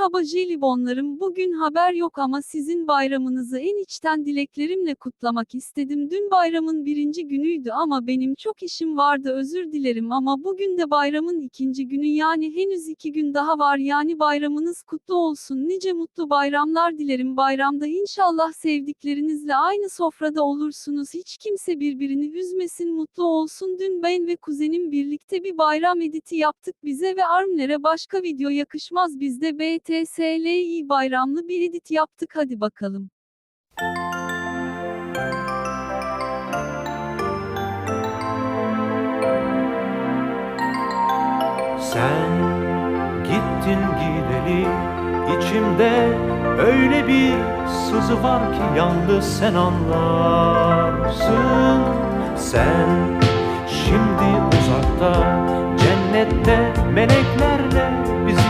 Merhaba jelibonlarım. Bugün haber yok ama sizin bayramınızı en içten dileklerimle kutlamak istedim. Dün bayramın birinci günüydü ama benim çok işim vardı özür dilerim ama bugün de bayramın ikinci günü yani henüz iki gün daha var yani bayramınız kutlu olsun. Nice mutlu bayramlar dilerim. Bayramda inşallah sevdiklerinizle aynı sofrada olursunuz. Hiç kimse birbirini üzmesin mutlu olsun. Dün ben ve kuzenim birlikte bir bayram editi yaptık bize ve Armler'e başka video yakışmaz bizde BTSLİ bayramlı bir edit yaptık hadi bakalım. Sen gittin gideli içimde öyle bir sızı var ki yalnız sen anlarsın Sen şimdi uzakta cennette meleklerle bizi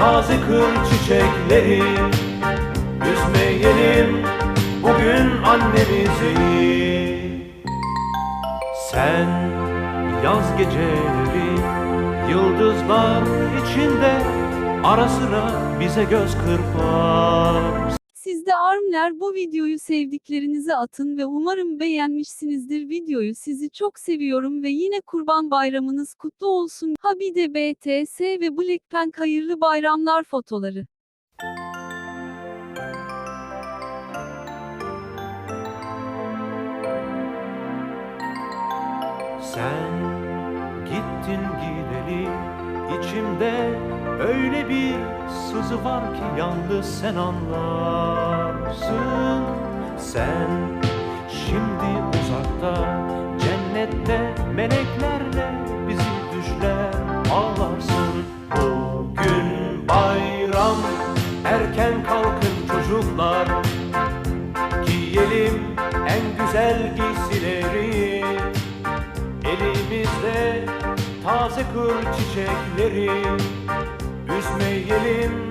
taze kır çiçekleri Üzmeyelim bugün annemizi sen yaz geceleri yıldızlar içinde ara sıra bize göz kırpar. Siz de Armler bu videoyu sevdiklerinize atın ve umarım beğenmişsinizdir videoyu sizi çok seviyorum ve yine kurban bayramınız kutlu olsun. Ha bir de BTS ve Blackpink hayırlı bayramlar fotoları. Sen gittin gideli içimde öyle bir sızı var ki yalnız sen anlarsın. Sen şimdi uzakta cennette meleklerle bizi düşler ağlarsın. Bugün bayram erken kalkın çocuklar Giyelim en güzel giysileri Elimizde taze kır çiçekleri Üzmeyelim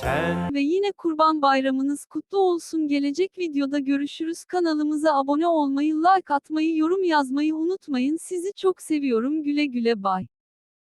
Sen. Ve yine kurban bayramınız kutlu olsun. Gelecek videoda görüşürüz. Kanalımıza abone olmayı like atmayı yorum yazmayı unutmayın. Sizi çok seviyorum. Güle güle bay.